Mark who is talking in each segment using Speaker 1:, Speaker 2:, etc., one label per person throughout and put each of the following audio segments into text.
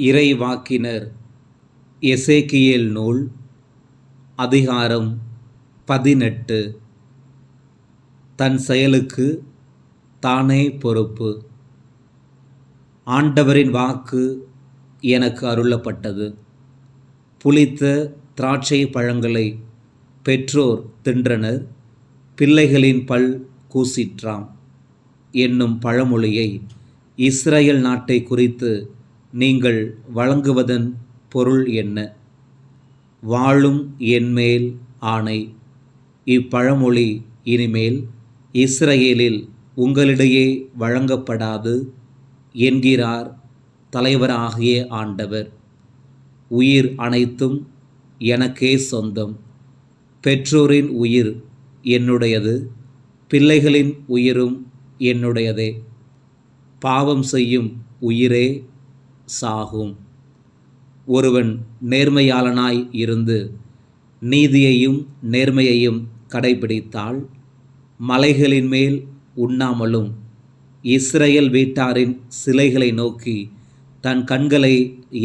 Speaker 1: இறைவாக்கினர். எசேக்கியல் நூல் அதிகாரம் பதினெட்டு. தன் செயலுக்கு தானே பொறுப்பு. ஆண்டவரின் வாக்கு எனக்கு அருளப்பட்டது. புளித்த திராட்சை பழங்களை பெற்றோர் தின்றனர். பிள்ளைகளின் பல் கூசிற்றாம். என்னும் பழமொழியை இஸ்ரேல் நாட்டை குறித்து நீங்கள் வழங்குவதன் பொருள் என்ன? வாழும் என்மேல் ஆணை. இப்பழமொழி இனிமேல் இஸ்ரேலில் உங்களிடையே வழங்கப்படாது என்கிறார் தலைவராகிய ஆண்டவர். உயிர் அனைத்தும் எனக்கே சொந்தம். பெற்றோரின் உயிர் என்னுடையது பிள்ளைகளின் உயிரும் என்னுடையதே. பாவம் செய்யும் உயிரே சாகும். ஒருவன் நேர்மையாளனாய் இருந்து நீதியையும் நேர்மையையும் கடைபிடித்தால் மலைகளின் மேல் உண்ணாமலும் இஸ்ரேல் வீட்டாரின் சிலைகளை நோக்கி தன் கண்களை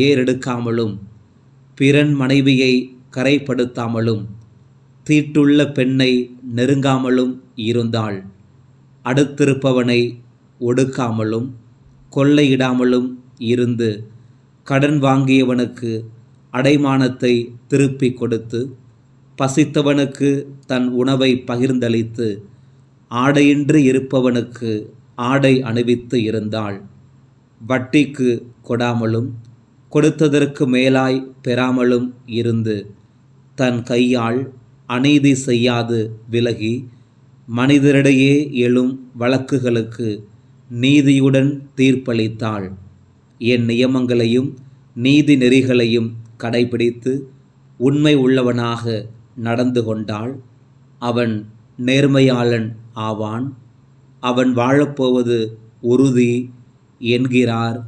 Speaker 1: ஏறெடுக்காமலும் பிறன் மனைவியை கரைப்படுத்தாமலும் தீட்டுள்ள பெண்ணை நெருங்காமலும் இருந்தாள். அடுத்திருப்பவனை ஒடுக்காமலும் கொள்ளையிடாமலும் இருந்து கடன் வாங்கியவனுக்கு அடைமானத்தை திருப்பி கொடுத்து பசித்தவனுக்கு தன் உணவை பகிர்ந்தளித்து ஆடையின்றி இருப்பவனுக்கு ஆடை அணிவித்து இருந்தாள். வட்டிக்கு கொடாமலும் கொடுத்ததற்கு மேலாய் பெறாமலும் இருந்து தன் கையால் அநீதி செய்யாது விலகி மனிதரிடையே எழும் வழக்குகளுக்கு நீதியுடன் தீர்ப்பளித்தாள். என் நியமங்களையும் நீதி நெறிகளையும் கடைபிடித்து உண்மை உள்ளவனாக நடந்து கொண்டால் அவன் நேர்மையாளன் ஆவான். அவன் வாழப்போவது உறுதி என்கிறார்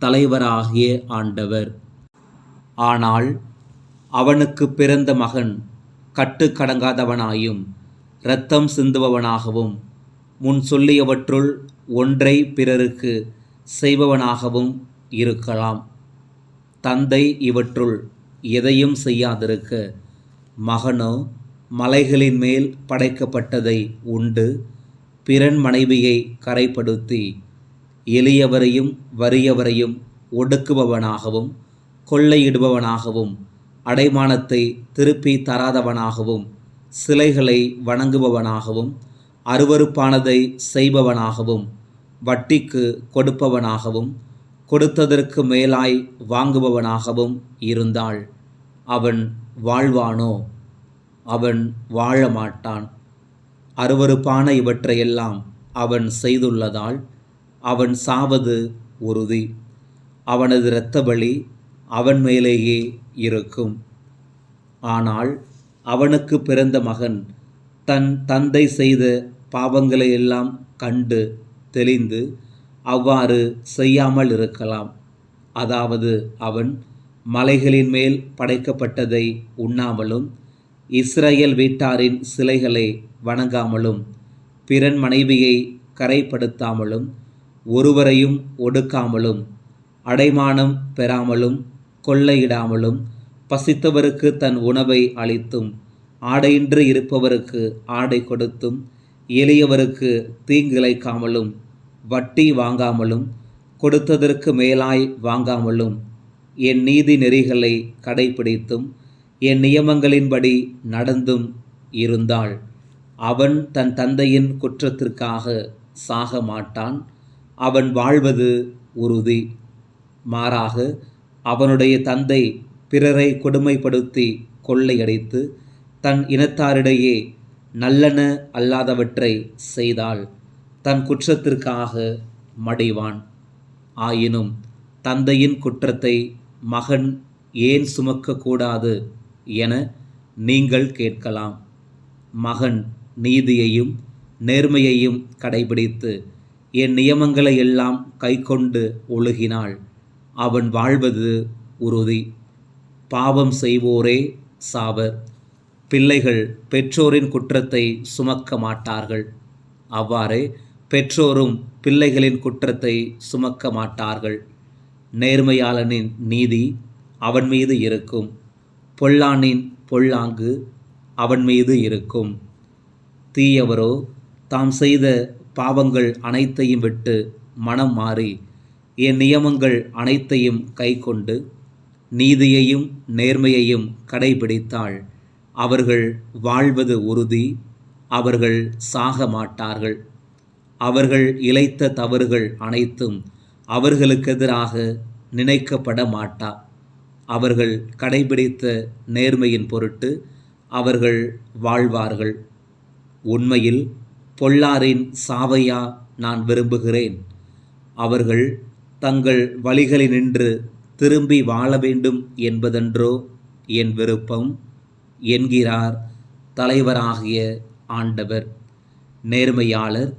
Speaker 1: தலைவராகிய ஆண்டவர். ஆனால் அவனுக்கு பிறந்த மகன் கட்டுக்கடங்காதவனாயும் இரத்தம் சிந்துபவனாகவும் முன் சொல்லியவற்றுள் ஒன்றை பிறருக்கு செய்பவனாகவும் இருக்கலாம். தந்தை இவற்றுள் எதையும் செய்யாதிருக்க மகனோ மலைகளின் மேல் படைக்கப்பட்டதை உண்டு. பிறன் மனைவியை கரைப்படுத்தி எளியவரையும் வறியவரையும் ஒடுக்குபவனாகவும் கொள்ளையிடுபவனாகவும் அடைமானத்தை திருப்பி தராதவனாகவும் சிலைகளை வணங்குபவனாகவும் அருவறுப்பானதை செய்பவனாகவும் வட்டிக்கு கொடுப்பவனாகவும் கொடுத்ததற்கு மேலாய் வாங்குபவனாகவும் இருந்தால் அவன் வாழ்வானோ? அவன் வாழ மாட்டான் அருவறுப்பான இவற்றையெல்லாம் அவன் செய்துள்ளதால் அவன் சாவது உறுதி. அவனது இரத்த பலி அவன் மேலேயே இருக்கும். ஆனால் அவனுக்கு பிறந்த மகன் தன் தந்தை செய்த பாவங்களை எல்லாம் கண்டு தெளிந்து அவ்வாறு செய்யாமல் இருக்கலாம். அதாவது அவன் மலைகளின் மேல் படைக்கப்பட்டதை உண்ணாமலும் இஸ்ரேல் வீட்டாரின் சிலைகளை வணங்காமலும் பிறன் மனைவியை கரைப்படுத்தாமலும் ஒருவரையும் ஒடுக்காமலும் அடைமானம் பெறாமலும் கொள்ளையிடாமலும் பசித்தவருக்கு தன் உணவை அளித்தும் ஆடையின்றி இருப்பவருக்கு ஆடை கொடுத்தும் எளியவருக்கு தீங்கிழைக்காமலும் வட்டி வாங்காமலும் கொடுத்ததற்கு மேலாய் வாங்காமலும் என் நீதி நெறிகளை கடைபிடித்தும் என் நியமங்களின்படி நடந்தும் இருந்தாள். அவன் தன் தந்தையின் குற்றத்திற்காக சாக மாட்டான். அவன் வாழ்வது உறுதி. மாறாக அவனுடைய தந்தை பிறரை கொடுமைப்படுத்தி கொள்ளையடித்து தன் இனத்தாரிடையே நல்லன அல்லாதவற்றை செய்தாள். தன் குற்றத்திற்காக மடிவான். ஆயினும் தந்தையின் குற்றத்தை மகன் ஏன் சுமக்கக்கூடாது என நீங்கள் கேட்கலாம். மகன் நீதியையும் நேர்மையையும் கடைபிடித்து என் நியமங்களை எல்லாம் கைக்கொண்டு ஒழுகினாள். அவன் வாழ்வது உறுதி. பாவம் செய்வோரே சாவர். பிள்ளைகள் பெற்றோரின் குற்றத்தை சுமக்க மாட்டார்கள். அவ்வாறே பெற்றோரும் பிள்ளைகளின் குற்றத்தை சுமக்க மாட்டார்கள். நேர்மையாளனின் நீதி அவன் மீது இருக்கும். பொல்லானின் பொல்லாங்கு அவன் மீது இருக்கும். தீயவரோ தாம் செய்த பாவங்கள் அனைத்தையும் விட்டு மனம் மாறி என் நியமங்கள் அனைத்தையும் கைக்கொண்டு நீதியையும் நேர்மையையும் கடைபிடித்தால் அவர்கள் வாழ்வது உறுதி அவர்கள் சாக மாட்டார்கள். அவர்கள் இழைத்த தவறுகள் அனைத்தும் அவர்களுக்கு எதிராக நினைக்கப்பட மாட்டா. அவர்கள் கடைபிடித்த நேர்மையின் பொருட்டு அவர்கள் வாழ்வார்கள். உண்மையில் பொல்லாரின் சாவையா நான் விரும்புகிறேன். அவர்கள் தங்கள் வழிகளினின்று திரும்பி வாழ வேண்டும் என்பதென்றோ என் விருப்பம் என்கிறார் தலைவராகிய ஆண்டவர். நேர்மையாளர்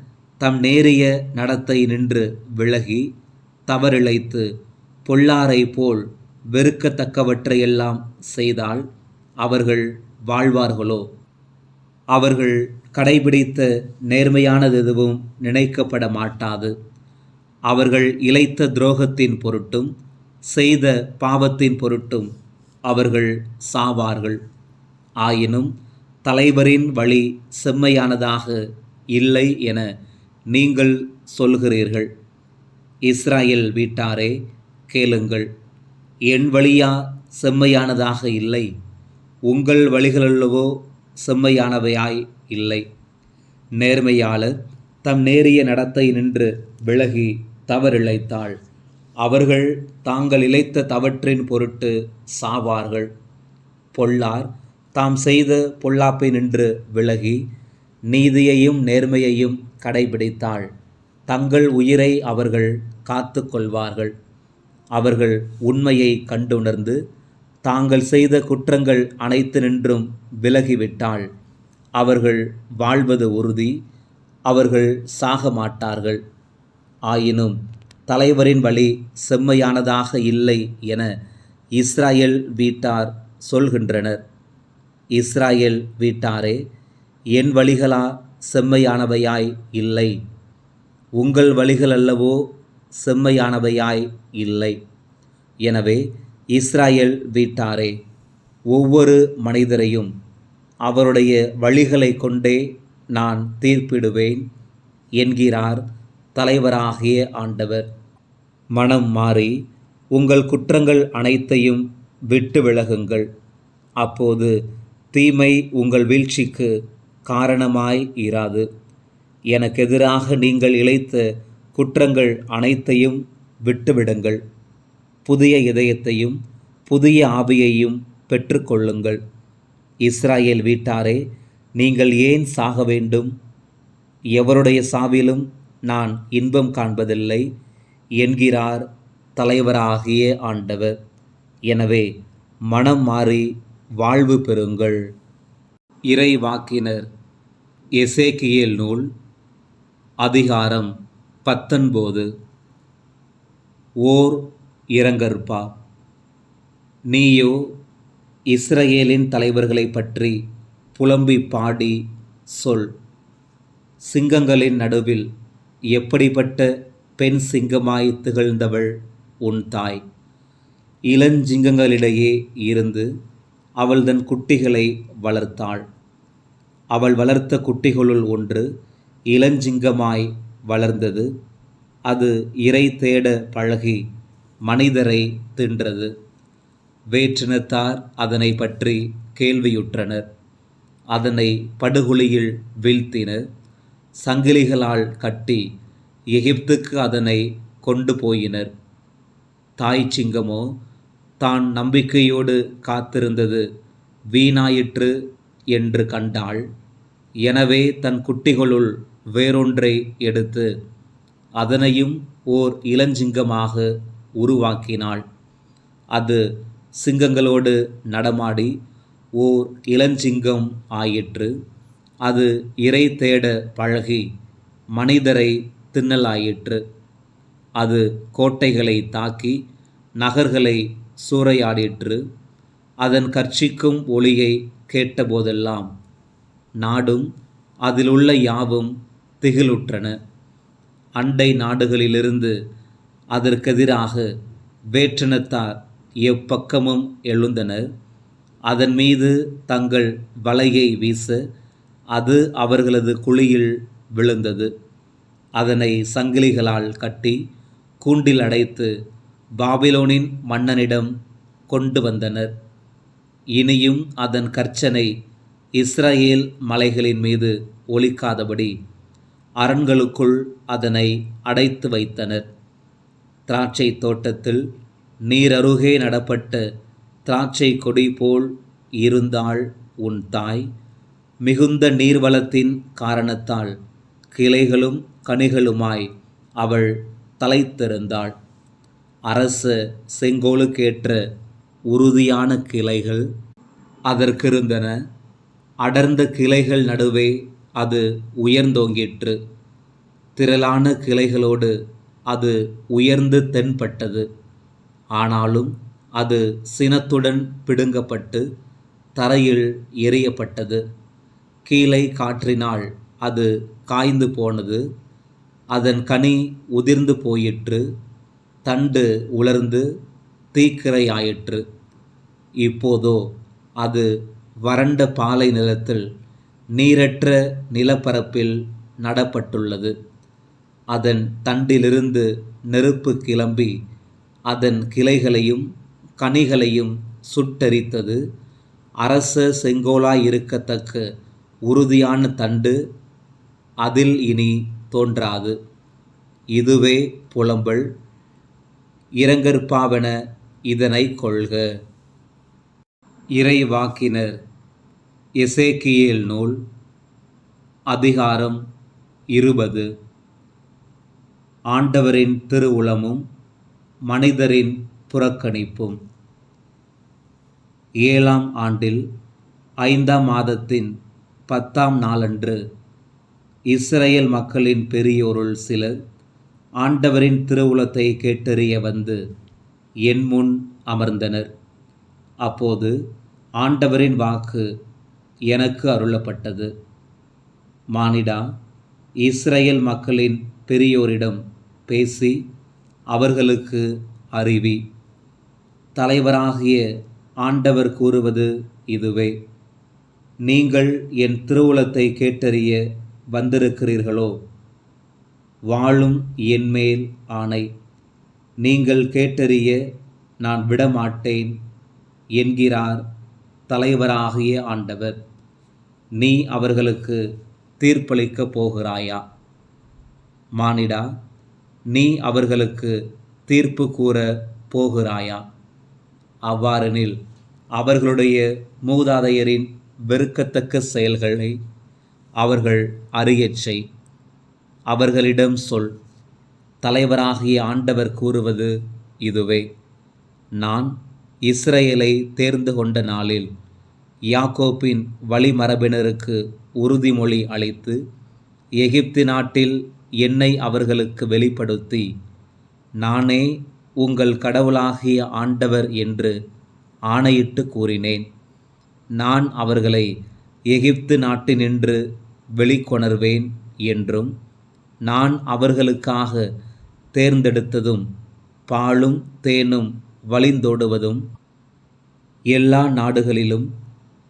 Speaker 1: தம் நேரிய நடத்தை நின்று விலகி தவறிழைத்து பொல்லாரை போல் வெறுக்கத்தக்கவற்றையெல்லாம் செய்தால் அவர்கள் வாழ்வார்களோ? அவர்கள் கடைபிடித்த நேர்மையானது எதுவும் நினைக்கப்பட மாட்டாது. அவர்கள் இழைத்த துரோகத்தின் பொருட்டும் செய்த பாவத்தின் பொருட்டும் அவர்கள் சாவார்கள். ஆயினும் தலைவரின் வழி செம்மையானதாக இல்லை என நீங்கள் சொல்கிறீர்கள் இஸ்ராயேல் வீட்டாரே கேளுங்கள். என் வழியா செம்மையானதாக இல்லை. உங்கள் வழிகளல்லவோ செம்மையானவையாய் இல்லை. நேர்மையாளர் தம் நேரிய நடத்தை நின்று விலகி தவறிழைத்தாள். அவர்கள் தாங்கள் இழைத்த தவற்றின் பொருட்டு சாவார்கள். பொல்லார் தாம் செய்த பொல்லாப்பை நின்று விலகி நீதியையும் நேர்மையையும் கடைபிடித்தாள். தங்கள் உயிரை அவர்கள் காத்து கொள்வார்கள். அவர்கள் உண்மையை கண்டுணர்ந்து தாங்கள் செய்த குற்றங்கள் அனைத்து நின்றும் விலகிவிட்டால் அவர்கள் வாழ்வது உறுதி அவர்கள் சாக மாட்டார்கள். ஆயினும் தலைவரின் வழி செம்மையானதாக இல்லை என இஸ்ராயேல் வீட்டார் சொல்கின்றனர். இஸ்ராயேல் வீட்டாரே என் வழிகளா செம்மையானவையாய் இல்லை. உங்கள் வழிகள் அல்லவோ செம்மையானவையாய் இல்லை. எனவே இஸ்ராயேல் வீட்டாரே ஒவ்வொரு மனிதரையும் அவருடைய வழிகளை கொண்டே நான் தீர்ப்பிடுவேன் என்கிறார் தலைவராகிய ஆண்டவர். மனம் மாறி உங்கள் குற்றங்கள் அனைத்தையும் விட்டு விலகுங்கள். அப்போது தீமை உங்கள் வீழ்ச்சிக்கு காரணமாய் இராது. எனக்கு எதிராக நீங்கள் இழைத்த குற்றங்கள் அனைத்தையும் விட்டுவிடுங்கள். புதிய இதயத்தையும் புதிய ஆவியையும் பெற்றுக்கொள்ளுங்கள். இஸ்ராயேல் வீட்டாரே நீங்கள் ஏன் சாக வேண்டும்? எவருடைய சாவிலும் நான் இன்பம் காண்பதில்லை என்கிறார் தலைவராகிய ஆண்டவர். எனவே மனம் மாறி வாழ்வு பெறுங்கள். இறை வாக்கினர் எசேக்கியல் நூல் அதிகாரம் பத்தொன்பது. ஓர் இரங்கற்பா. நீயோ இஸ்ரேலின் தலைவர்களை பற்றி புலம்பி பாடி சொல். சிங்கங்களின் நடுவில் எப்படிப்பட்ட பெண் சிங்கமாய் திகழ்ந்தவள் உன் தாய்? இளஞ்சிங்கங்களிடையே இருந்து அவள் தன் குட்டிகளை வளர்த்தாள். அவள் வளர்த்த குட்டிகளுள் ஒன்று இளஞ்சிங்கமாய் வளர்ந்தது. அது இறை தேட பழகி மனிதரை தின்றது. வேற்றினத்தார் அதனை பற்றி கேள்வியுற்றனர். அதனை படுகொலியில் வீழ்த்தினர். சங்கிலிகளால் கட்டி எகிப்துக்கு அதனை கொண்டு போயினர். தாய் சிங்கமோ தான் நம்பிக்கையோடு காத்திருந்தது வீணாயிற்று என்று கண்டாள். எனவே தன் குட்டிகளுள் வேறொன்றை எடுத்து அதனையும் ஓர் இளஞ்சிங்கமாக உருவாக்கினாள். அது சிங்கங்களோடு நடமாடி ஓர் இளஞ்சிங்கம் ஆயிற்று. அது இறை தேட பழகி மனிதரை தின்னலாயிற்று. அது கோட்டைகளை தாக்கி நகர்களை சூறையாடிற்று. அதன் கர்ச்சிக்கும் ஒளியை கேட்டபோதெல்லாம் நாடும் அதிலுள்ள யாவும் திகிலுற்றன. அண்டை நாடுகளிலிருந்து அதற்கெதிராக வேற்றினத்தார் எப்பக்கமும் எழுந்தனர். அதன் மீது தங்கள் வலையை வீச அது அவர்களது குழியில் விழுந்தது. அதனை சங்கிலிகளால் கட்டி கூண்டில் அடைத்து பாபிலோனின் மன்னனிடம் கொண்டு வந்தனர். இனியும் அதன் கர்ச்சனை இஸ்ரேல் மலைகளின் மீது ஒலிக்காதபடி அரண்களுக்குள் அதனை அடைத்து வைத்தனர். திராட்சை தோட்டத்தில் நீரருகே நடப்பட்ட திராட்சை கொடி போல் இருந்தாள் உன் தாய். மிகுந்த நீர்வளத்தின் காரணத்தால் கிளைகளும் கனிகளுமாய் அவள் தலைத்திருந்தாள். அரச செங்கோலுக்கேற்ற உறுதியான கிளைகள் அதற்கிருந்தன. அடர்ந்த கிளைகள் நடுவே அது உயர்ந்தோங்கிற்று. திரளான கிளைகளோடு அது உயர்ந்து தென்பட்டது. ஆனாலும் அது சினத்துடன் பிடுங்கப்பட்டு தரையில் எரியப்பட்டது கீழே காற்றினால் அது காய்ந்து போனது. அதன் கனி உதிர்ந்து போயிற்று. தண்டு உலர்ந்து தீக்கிரையாயிற்று. இப்போதோ அது வறண்ட பாலை நிலத்தில் நீரற்ற நிலப்பரப்பில் நடப்பட்டுள்ளது. அதன் தண்டிலிருந்து நெருப்பு கிளம்பி அதன் கிளைகளையும் கனிகளையும் சுட்டரித்தது. அரச செங்கோலாய் இருக்கத்தக்க உறுதியான தண்டு அதில் இனி தோன்றாது. இதுவே புலம்பல். இரங்கற்பாவென இதனை கொள்க. இறைவாக்கினர் எசேக்கியேல் நூல் அதிகாரம் இருபது. ஆண்டவரின் திருவுளமும் மனிதரின் புறக்கணிப்பும். ஏழாம் ஆண்டில் ஐந்தாம் மாதத்தின் பத்தாம் நாளன்று இஸ்ரேல் மக்களின் பெரியோருள் சிலர் ஆண்டவரின் திருவுளத்தை கேட்டறிய வந்து என் முன் அமர்ந்தனர். அப்போது ஆண்டவரின் வாக்கு எனக்கு அருளப்பட்டது. மானிடா இஸ்ரேல் மக்களின் பெரியோரிடம் பேசி அவர்களுக்கு அறிவி. தலைவராகிய ஆண்டவர் கூறுவது இதுவே. நீங்கள் என் திருவுளத்தை கேட்டறிய வந்திருக்கிறீர்களோ? வாழும் என்மேல் ஆணை. நீங்கள் கேட்டறிய நான் விடமாட்டேன் என்கிறார் தலைவராகிய ஆண்டவர் நீ அவர்களுக்கு தீர்ப்பளிக்கப் போகிறாயா? மானிடா நீ அவர்களுக்கு தீர்ப்பு கூற போகிறாயா? அவ்வாறெனில் அவர்களுடைய மூதாதையரின் வெறுக்கத்தக்க செயல்களை அவர்கள் அறியச் செய். அவர்களிடம் சொல் தலைவராகிய ஆண்டவர் கூறுவது இதுவே. நான் இஸ்ரேலை தேர்ந்து கொண்ட நாளில் யாக்கோப்பின் வழிமரபினருக்கு உறுதிமொழி அளித்து எகிப்து நாட்டில் என்னை அவர்களுக்கு வெளிப்படுத்தி நானே உங்கள் கடவுளாகிய ஆண்டவர் என்று ஆணையிட்டு கூறினேன். நான் அவர்களை எகிப்து நாட்டினின்று வெளிக்கொணர்வேன் என்றும் நான் அவர்களுக்காக தேர்ந்தெடுத்ததும் பாலும் தேனும் வழிந்தோடுவதும் எல்லா நாடுகளிலும்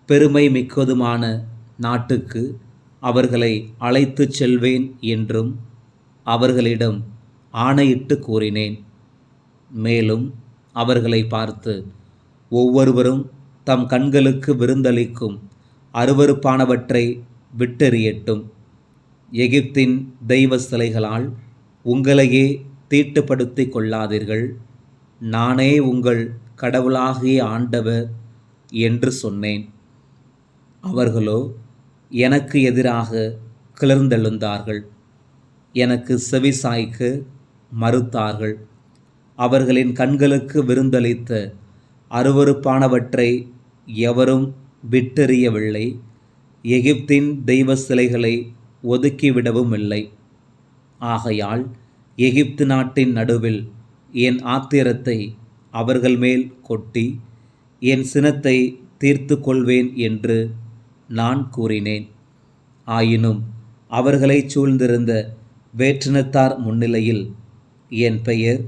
Speaker 1: பெருமை மிக்கதுமான நாட்டுக்கு அவர்களை அழைத்துச் செல்வேன் என்றும் அவர்களிடம் ஆணையிட்டு கூறினேன். மேலும் அவர்களை பார்த்து ஒவ்வொருவரும் தம் கண்களுக்கு விருந்தளிக்கும் அருவருப்பானவற்றை விட்டெறியட்டும். எகிப்தின் தெய்வ சிலைகளால் உங்களையே தீட்டுப்படுத்திக் கொள்ளாதீர்கள். நானே உங்கள் கடவுளாகிய ஆண்டவர் என்று சொன்னேன். அவர்களோ எனக்கு எதிராக கிளர்ந்தெழுந்தார்கள். எனக்கு செவிசாய்க்க மறுத்தார்கள். அவர்களின் கண்களுக்கு விருந்தளித்த அருவருப்பானவற்றை எவரும் விட்டெறியவில்லை. எகிப்தின் தெய்வ சிலைகளை ஒதுக்கிவிடவும் இல்லை ஆகையால் எகிப்து நாட்டின் நடுவில் என் ஆத்திரத்தை அவர்கள் மேல் கொட்டி என் சினத்தை தீர்த்து கொள்வேன் என்று நான் கூறினேன். ஆயினும் அவர்களை சூழ்ந்திருந்த வேற்றினத்தார் முன்னிலையில் என் பெயர்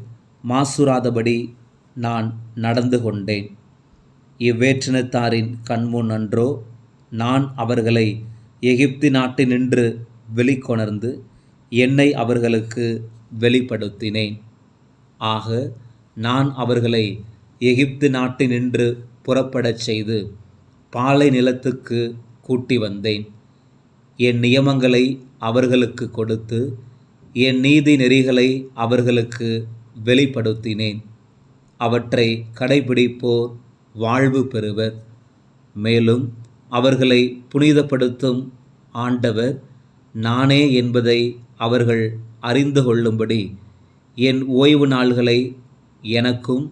Speaker 1: மாசுராதபடி நான் நடந்து கொண்டேன். இவ்வேற்றினத்தாரின் கண்முன் அன்றோ நான் அவர்களை எகிப்தி நாட்டினின்று வெளிக்கொணர்ந்து என்னை அவர்களுக்கு வெளிப்படுத்தினேன். ஆக நான் அவர்களை எகிப்து நாட்டினின்று புறப்படச் செய்து பாலை நிலத்துக்கு கூட்டி வந்தேன். என் நியமங்களை அவர்களுக்கு கொடுத்து என் நீதி நெறிகளை அவர்களுக்கு வெளிப்படுத்தினேன். அவற்றை கடைபிடிப்போர் வாழ்வு பெறுவர். மேலும் அவர்களை புனிதப்படுத்தும் ஆண்டவர் நானே என்பதை அவர்கள் அறிந்து கொள்ளும்படி என் ஓய்வு நாள்களை எனக்கும்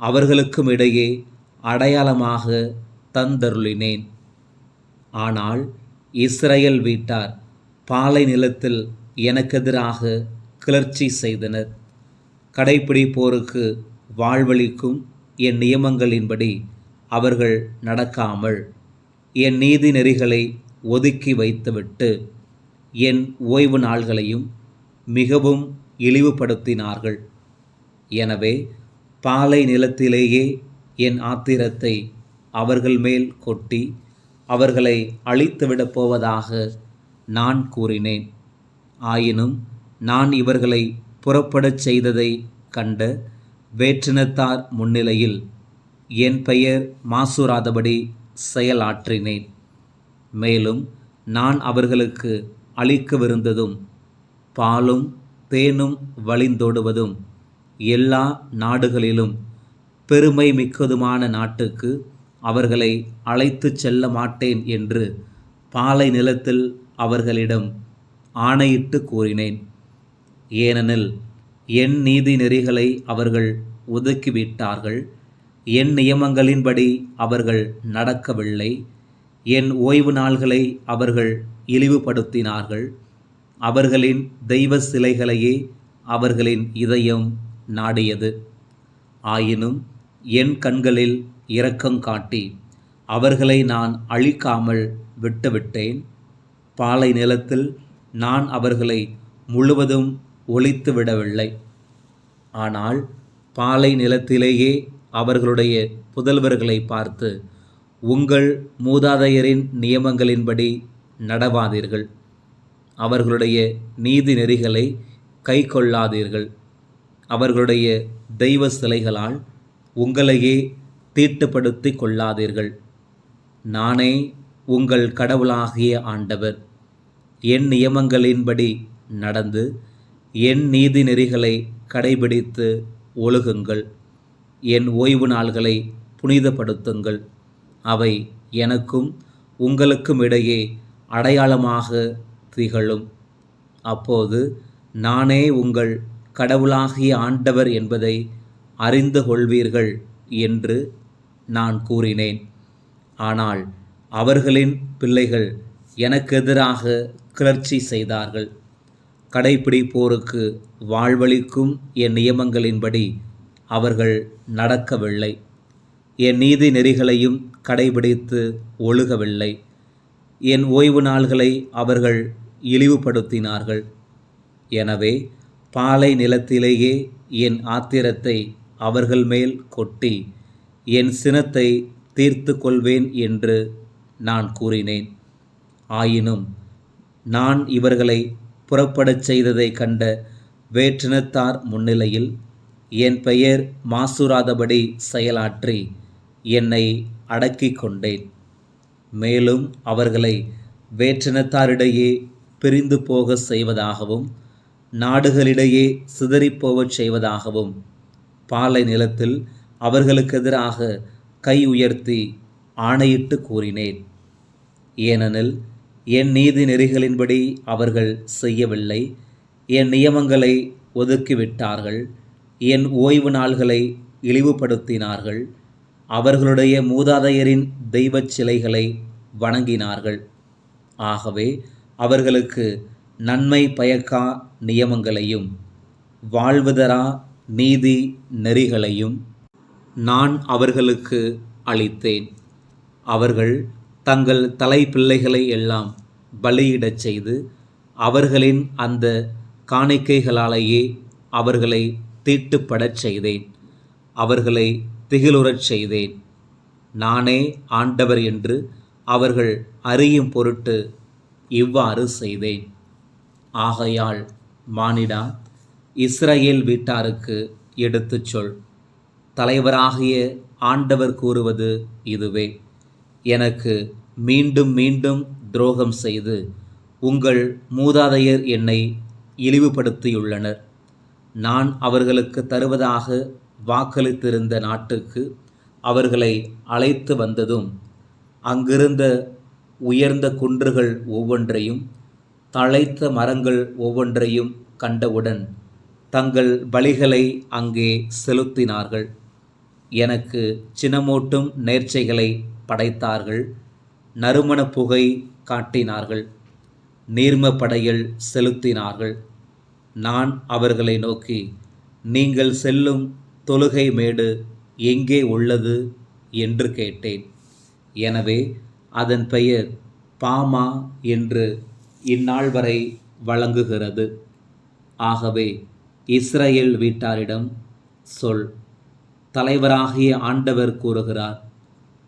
Speaker 1: அவர்களுக்கும் இடையே அடையாளமாக தந்தருளினேன். ஆனால் இஸ்ரேல் வீட்டார் பாலை நிலத்தில் எனக்கெதிராக கிளர்ச்சி செய்தனர். கடைப்பிடிப்போருக்கு வாழ்வளிக்கும் என் நியமங்களின்படி அவர்கள் நடக்காமல் என் நீதி நெறிகளை ஒதுக்கி வைத்துவிட்டு என் ஓய்வு நாள்களையும் மிகவும் இழிவுபடுத்தினார்கள். எனவே பாலை நிலத்திலேயே என் ஆத்திரத்தை அவர்கள் மேல் கொட்டி அவர்களை அழித்துவிடப் போவதாக நான் கூறினேன். ஆயினும் நான் இவர்களை புறப்படச் செய்ததை கண்ட வேற்றினத்தார் முன்னிலையில் என் பெயர் மாசூராதபடி செயலாற்றினேன். மேலும் நான் அவர்களுக்கு அளிக்கவிருந்ததும் பாலும் தேனும் வழிந்தோடுவதும் எல்லா நாடுகளிலும் பெருமை மிக்கதுமான நாட்டுக்கு அவர்களை அழைத்துச் செல்ல மாட்டேன் என்று பாலை நிலத்தில் அவர்களிடம் ஆணையிட்டு கூறினேன். ஏனெனில் என் நீதி நெறிகளை அவர்கள் ஒதுக்கிவிட்டார்கள். என் நியமங்களின்படி அவர்கள் நடக்கவில்லை. என் ஓய்வு நாள்களை அவர்கள் இழிவுபடுத்தினார்கள். அவர்களின் தெய்வ சிலைகளையே அவர்களின் இதயம் நாடியது. ஆயினும் என் கண்களில் இரக்கம் காட்டி அவர்களை நான் அழிக்காமல் விட்டுவிட்டேன். பாலை நிலத்தில் நான் அவர்களை முழுவதும் ஒழித்து விடவில்லை. ஆனால் பாலை நிலத்திலேயே அவர்களுடைய புதல்வர்களை பார்த்து உங்கள் மூதாதையரின் நியமங்களின்படி நடவாதீர்கள். அவர்களுடைய நீதி நெறிகளை கை கொள்ளாதீர்கள் அவர்களுடைய தெய்வ சிலைகளால் உங்களையே தீட்டுப்படுத்தி கொள்ளாதீர்கள். நானே உங்கள் கடவுளாகிய ஆண்டவர். என் நியமங்களின்படி நடந்து என் நீதி நெறிகளை கடைபிடித்து ஒழுகுங்கள். என் ஓய்வு நாள்களை புனிதப்படுத்துங்கள். அவை எனக்கும் உங்களுக்கும் இடையே அடையாளமாக திகழும் அப்போது நானே உங்கள் கடவுளாகிய ஆண்டவர் என்பதை அறிந்து கொள்வீர்கள் என்று நான் கூறினேன். ஆனால் அவர்களின் பிள்ளைகள் எனக்கு எதிராக கிளர்ச்சி செய்தார்கள். கடைப்பிடிப்போருக்கு வாழ்வளிக்கும் என் நியமங்களின்படி அவர்கள் நடக்கவில்லை. என் நீதி நெறிகளையும் கடைபிடித்து ஒழுகவில்லை. என் ஓய்வு நாள்களை அவர்கள் இழிவுபடுத்தினார்கள். எனவே பாலை நிலத்திலேயே என் ஆத்திரத்தை அவர்கள் மேல் கொட்டி என் சினத்தை தீர்த்து கொள்வேன் என்று நான் கூறினேன். ஆயினும் நான் இவர்களை புறப்படச் செய்ததை கண்ட வேற்றினத்தார் முன்னிலையில் என் பெயர் மாசுராதபடி செயலாற்றி என்னை அடக்கிக் கொண்டேன். மேலும் அவர்களை வேற்றினத்தாரிடையே பிரிந்து போக செய்வதாகவும் நாடுகளிடையே சிதறிப்போகச் செய்வதாகவும் பாலை நிலத்தில் அவர்களுக்கு எதிராக கை உயர்த்தி ஆணையிட்டு கூறினேன். ஏனெனில் என் நீதி நெறிகளின்படி அவர்கள் செய்யவில்லை. என் நியமங்களை ஒதுக்கிவிட்டார்கள். என் ஓய்வு நாள்களை இழிவுபடுத்தினார்கள். அவர்களுடைய மூதாதையரின் தெய்வச் சிலைகளை வணங்கினார்கள். ஆகவே அவர்களுக்கு நன்மை பயக்கா நியமங்களையும் வாழ்வுதரா நீதி நெறிகளையும் நான் அவர்களுக்கு அளித்தேன். அவர்கள் தங்கள் தலைப்பிள்ளைகளை எல்லாம் பலியிடச் செய்து அவர்களின் அந்த காணிக்கைகளாலேயே அவர்களை தீட்டுப்படச் செய்தேன். அவர்களை திகிலுறச் செய்தேன். நானே ஆண்டவர் என்று அவர்கள் அறியும் பொருட்டு இவ்வாறு செய்தேன். ஆகையால் மானிடா இஸ்ரேல் வீட்டாருக்கு எடுத்துச் சொல். தலைவராகிய ஆண்டவர் கூறுவது இதுவே. எனக்கு மீண்டும் மீண்டும் துரோகம் செய்து உங்கள் மூதாதையர் என்னை இழிவுபடுத்தியுள்ளனர். நான் அவர்களுக்கு தருவதாக வாக்களித்திருந்த நாட்டுக்கு அவர்களை அழைத்து வந்ததும் அங்கிருந்த உயர்ந்த குன்றுகள் ஒவ்வொன்றையும் தழைத்த மரங்கள் ஒவ்வொன்றையும் கண்டவுடன் தங்கள் பலிகளை அங்கே செலுத்தினார்கள். எனக்கு சினமூட்டும் நேர்ச்சைகளை படைத்தார்கள் நறுமண புகை காட்டினார்கள் நீர்ம செலுத்தினார்கள். நான் அவர்களை நோக்கி நீங்கள் செல்லும் தொழுகை மேடு எங்கே உள்ளது என்று கேட்டேன். எனவே அதன் பெயர் பாமா என்று இந்நாள் வரை வழங்குகிறது. ஆகவே இஸ்ரேல் வீட்டாரிடம் சொல். தலைவராகிய ஆண்டவர் கூறுகிறார்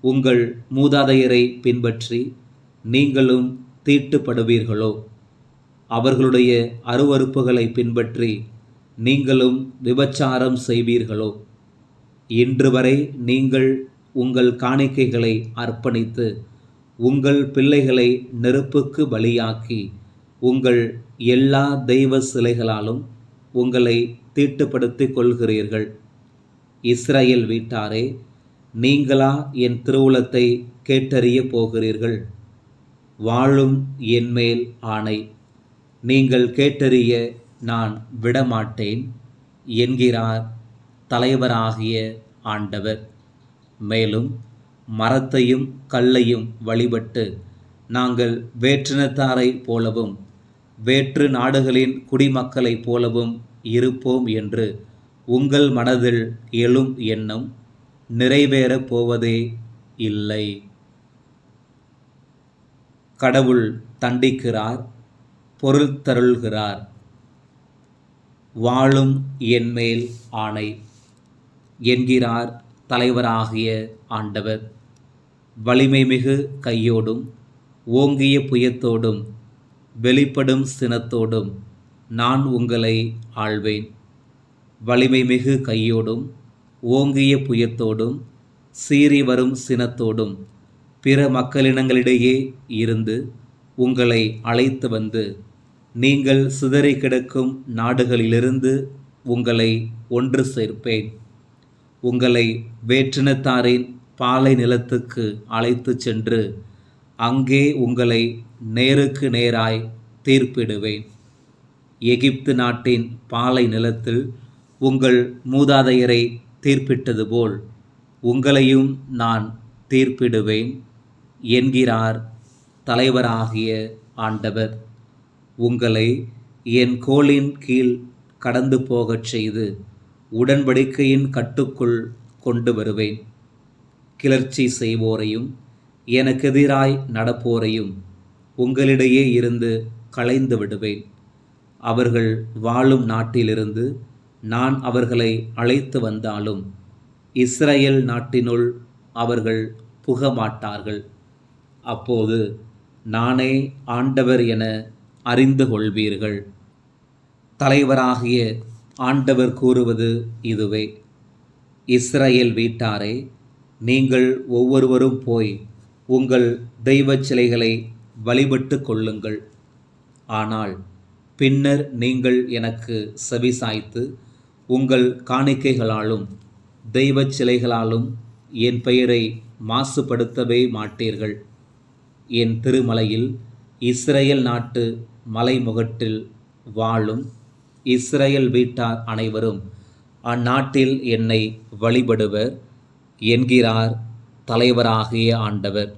Speaker 1: உங்கள் மூதாதையரை பின்பற்றி நீங்களும் தீட்டுப்படுவீர்களோ? அவர்களுடைய அருவறுப்புகளை பின்பற்றி நீங்களும் விபச்சாரம் செய்வீர்களோ? இன்று வரை நீங்கள் உங்கள் காணிக்கைகளை அர்ப்பணித்து உங்கள் பிள்ளைகளை நெருப்புக்கு பலியாக்கி உங்கள் எல்லா தெய்வ சிலைகளாலும் உங்களை தீட்டுப்படுத்திக் கொள்கிறீர்கள். இஸ்ரேல் வீட்டாரே நீங்களா என் திருவுளத்தை கேட்டறிய போகிறீர்கள். வாழும் என்மேல் ஆணை. நீங்கள் கேட்டறிய நான் விடமாட்டேன் என்கிறார் தலைவராகிய ஆண்டவர். மேலும் மரத்தையும் கல்லையும் வழிபட்டு நாங்கள் வேற்றினத்தாரைப் போலவும் வேற்று நாடுகளின் குடிமக்களைப் போலவும் இருப்போம் என்று உங்கள் மனதில் எழும் எண்ணம் நிறைவேறப் போவதே இல்லை. கடவுள் தண்டிக்கிறார் பொருள் தருள்கிறார். வாழும் என்மேல் ஆணை என்கிறார் தலைவராகிய ஆண்டவர். வலிமை மிகு கையோடும் ஓங்கிய புயத்தோடும் வெளிப்படும் சினத்தோடும் நான் உங்களை ஆள்வேன். வலிமை மிகு கையோடும் ஓங்கிய புயத்தோடும் சீறி வரும் சினத்தோடும் பிற மக்களினங்களிடையே இருந்து உங்களை அழைத்து வந்து நீங்கள் சிதறி கிடக்கும் நாடுகளிலிருந்து உங்களை ஒன்று சேர்ப்பேன். உங்களை வேற்றினத்தாரின் பாலை நிலத்துக்கு அழைத்துச் சென்று அங்கே உங்களை நேருக்கு நேராய் தீர்ப்பிடுவேன். எகிப்து நாட்டின் பாலை நிலத்தில் உங்கள் மூதாதையரை தீர்ப்பிட்டது போல் உங்களையும் நான் தீர்ப்பிடுவேன் என்கிறார் தலைவராகிய ஆண்டவர். உங்களை என் கோலின் கீழ் கடந்து போகச் செய்து உடன்படிக்கையின் கட்டுக்குள் கொண்டு வருவேன். கிளர்ச்சி செய்வோரையும் எனக்கெதிராய் நடப்போரையும் உங்களிடையே இருந்து களைந்து விடுவேன். அவர்கள் வாழும் நாட்டிலிருந்து நான் அவர்களை அழைத்து வந்தாலும் இஸ்ரேல் நாட்டினுள் அவர்கள் புகமாட்டார்கள். அப்போது நானே ஆண்டவர் என அறிந்து கொள்வீர்கள் தலைவராகிய ஆண்டவர் கூறுவது இதுவே. இஸ்ரேல் வீட்டாரே நீங்கள் ஒவ்வொருவரும் போய் உங்கள் தெய்வச் சிலைகளை வழிபட்டு கொள்ளுங்கள். ஆனால் பின்னர் நீங்கள் எனக்கு செவிசாய்த்து உங்கள் காணிக்கைகளாலும் தெய்வச் சிலைகளாலும் என் பெயரை மாசுபடுத்தவே மாட்டீர்கள். என் திருமலையில் இஸ்ரேல் நாட்டு மலைமுகட்டில் வாழும் இஸ்ரேல் வீட்டார் அனைவரும் அந்நாட்டில் என்னை வழிபடுவர் என்கிறார் தலைவராகிய ஆண்டவர்.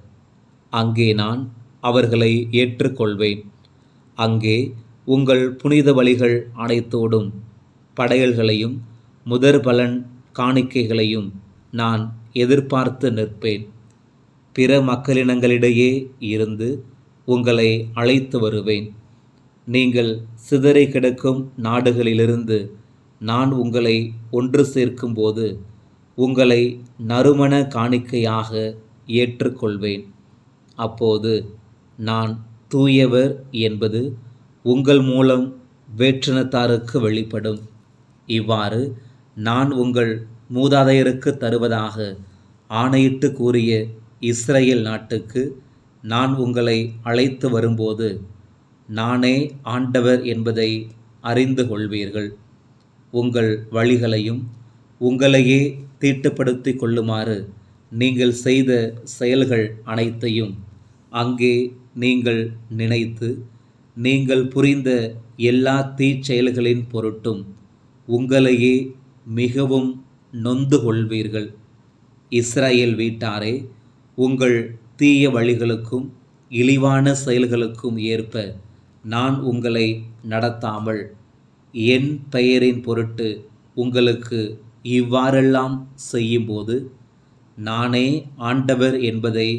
Speaker 1: அங்கே நான் அவர்களை ஏற்றுக்கொள்வேன். அங்கே உங்கள் புனித வழிகள் அனைத்தோடும் படையல்களையும் முதற் பலன் காணிக்கைகளையும் நான் எதிர்பார்த்து நிற்பேன். பிற மக்களினங்களிடையே இருந்து உங்களை அழைத்து வருவேன். நீங்கள் சிதறி கிடக்கும் நாடுகளிலிருந்து நான் உங்களை ஒன்று சேர்க்கும்போது உங்களை நறுமண காணிக்கையாக ஏற்றுக்கொள்வேன். அப்போது நான் தூயவர் என்பது உங்கள் மூலம் வேற்றினத்தாருக்கு வெளிப்படும். இவ்வாறு நான் உங்கள் மூதாதையருக்கு தருவதாக ஆணையிட்டு கூறிய இஸ்ரேல் நாட்டுக்கு நான் உங்களை அழைத்து வரும்போது நானே ஆண்டவர் என்பதை அறிந்து கொள்வீர்கள். உங்கள் வழிகளையும் உங்களையே தீட்டுப்படுத்தி கொள்ளுமாறு நீங்கள் செய்த செயல்கள் அனைத்தையும் அங்கே நீங்கள் நினைத்து நீங்கள் புரிந்த எல்லா தீச்செயல்களின் பொருட்டும் உங்களையே மிகவும் நொந்து கொள்வீர்கள். இஸ்ரேல் வீட்டாரே உங்கள் தீய வழிகளுக்கும் இழிவான செயல்களுக்கும் ஏற்ப நான் உங்களை நடத்தாமல் என் பெயரின் பொருட்டு உங்களுக்கு இவ்வாறெல்லாம் செய்யும்போது நானே ஆண்டவர் என்பதை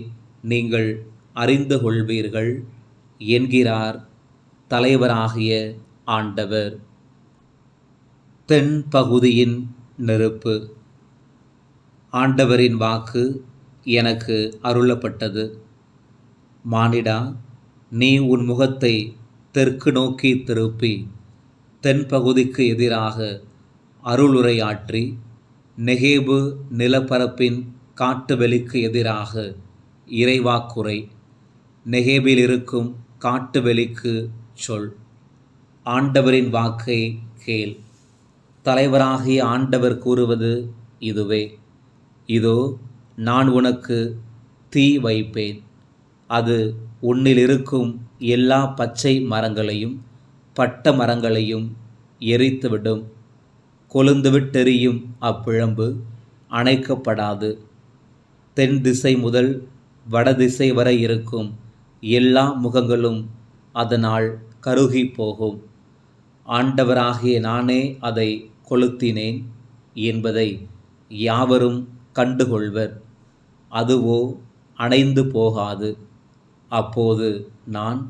Speaker 1: நீங்கள் அறிந்து கொள்வீர்கள் என்கிறார் தலைவராகிய ஆண்டவர். தென் பகுதியின் நெருப்பு. ஆண்டவரின் வாக்கு எனக்கு அருளப்பட்டது. மானிடா நீ உன் முகத்தை தெற்கு நோக்கி திருப்பி தென்பகுதிக்கு எதிராக அருளுரையாற்றி நெகேபு நிலப்பரப்பின் காட்டுவெளிக்கு எதிராக இறைவாக்குரை நெகேபில் இருக்கும் காட்டுவெளிக்கு சொல். ஆண்டவரின் வாக்கை கேள். தலைவராகிய ஆண்டவர் கூறுவது இதுவே. இதோ நான் உனக்கு தீ வைப்பேன். அது உன்னில் இருக்கும் எல்லா பச்சை மரங்களையும் பட்ட மரங்களையும் எரித்துவிடும். கொழுந்துவிட்டெறியும் அப்பிழம்பு அணைக்கப்படாது. தென் திசை முதல் வடதிசை வரை இருக்கும் எல்லா முகங்களும் அதனால் கருகி போகும். ஆண்டவராகிய நானே அதை கொளுத்தினேன் என்பதை யாவரும் கண்டுகொள்வர். அதுவோ அணைந்து போகாது. அப்போது நான்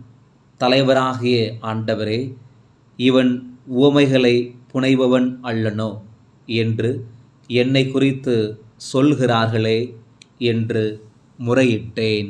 Speaker 1: தலைவராகிய ஆண்டவரே இவன் உவமைகளை புனைபவன் அல்லனோ என்று என்னை குறித்து சொல்கிறார்களே என்று முறையிட்டேன்.